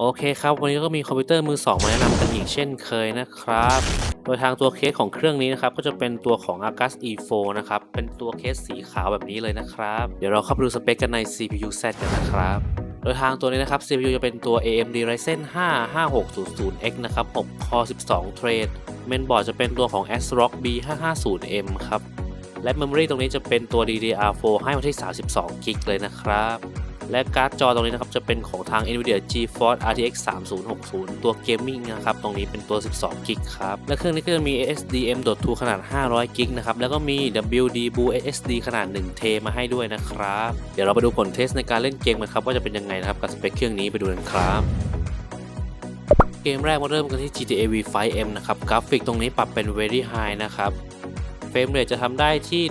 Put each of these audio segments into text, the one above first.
โอเคครับ วันนี้ก็มีคอมพิวเตอร์มือ 2 มาแนะนำกันอีกเช่นเคยนะครับ โดยทางตัวเคสของเครื่องนี้นะครับ ก็จะเป็นตัวของ Argus E4 นะครับ เป็นตัวเคสสีขาวแบบนี้เลยนะครับ เดี๋ยวเราเข้าไปดูสเปคกันใน CPU Z กันนะครับโดยทางตัวนี้นะครับ CPU จะเป็นตัว AMD Ryzen 5 5600X นะครับ 6 Core 12 Thread เมนบอร์ดจะเป็นตัวของ ASRock B550M ครับ และ Memory ตรงนี้จะเป็นตัว DDR4 ให้มาที่ 32 g b เลยนะครับ และการ์ดจอตรงนี้นะครับจะเป็นของทาง Nvidia GeForce RTX 3060 ตัวเกมมิ่งนะครับ ตรงนี้เป็นตัว 12 g b ครับ และเครื่องนี้ก็จะมี SSD M.2 ขนาด 500 g b นะครับ แล้วก็มี WD Blue SSD ขนาด 1 t มาให้ด้วยนะครับ เดี๋ยวเราไปดูผลเทสในการเล่นเกมกันครับ ว่าจะเป็นยังไงนะครับกับสเปคเครื่องนี้ไปดูกันครับเกมแรกมาเริ่มกันที่ GTA V5M นะครับ กราฟิกตรงนี้ปรับเป็น Very High นะครับ รมเรทจะทำได้ที่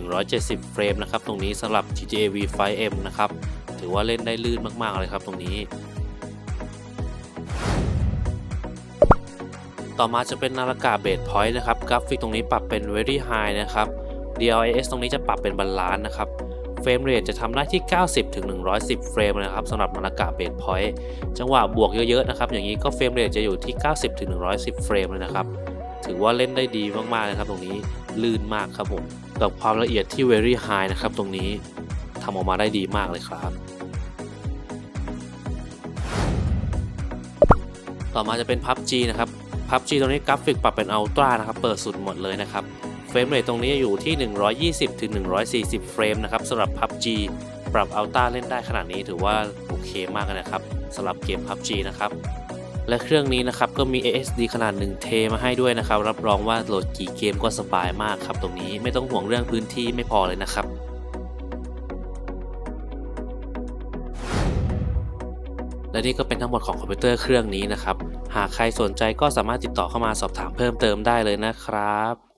130-170 เฟรมนะครับตรงนี้สำหรับ GTA V5M นะครับถือว่าเล่นได้ลื่นมากๆเลยครับตรงนี้ ต่อมาจะเป็นนาฬิกาเบสพอยต์นะครับกราฟิกตรงนี้ปรับเป็น Very High นะครับ DLSS ตรงนี้จะปรับเป็นบาลานซ์นะครับเฟรมเรทจะทำได้ที่ 90ถึง110 เฟรมนะครับสำหรับนาฬิกาเบสพอยต์จังหวะบวกเยอะๆนะครับอย่างนี้ก็เฟรมเรทจะอยู่ที่ 90ถึง110 เฟรมเลยนะครับ ถือว่าเล่นได้ดีมากๆเลยครับตรงนี้ลื่นมากครับผมกับความละเอียดที่ very high นะครับ ตรงนี้ทำออกมาได้ดีมากเลยครับ ต่อมาจะเป็น PUBG นะครับ PUBG ตรงนี้กราฟิกปรับเป็น Ultra นะครับ เปิดสุดหมดเลยนะครับเฟรมเรทตรงนี้อยู่ที่ 120ถึง140 เฟรมนะครับสำหรับ PUBG ปรับ Ultra เล่นได้ขนาดนี้ถือว่าโอเคมากเลยนะครับสำหรับเกม PUBG นะครับ และเครื่องนี้นะครับก็มี A.S.D ขนาด1เทมาให้ด้วยนะครับ รับรองว่าโหลดกี่เกมก็สบายมากครับ ตรงนี้ไม่ต้องห่วงเรื่องพื้นที่ไม่พอเลยนะครับและนี่ก็เป็นทั้งหมดของคอมพิวเตอร์เครื่องนี้นะครับ หากใครสนใจก็สามารถติดต่อเข้ามาสอบถามเพิ่มเติมได้เลยนะครับ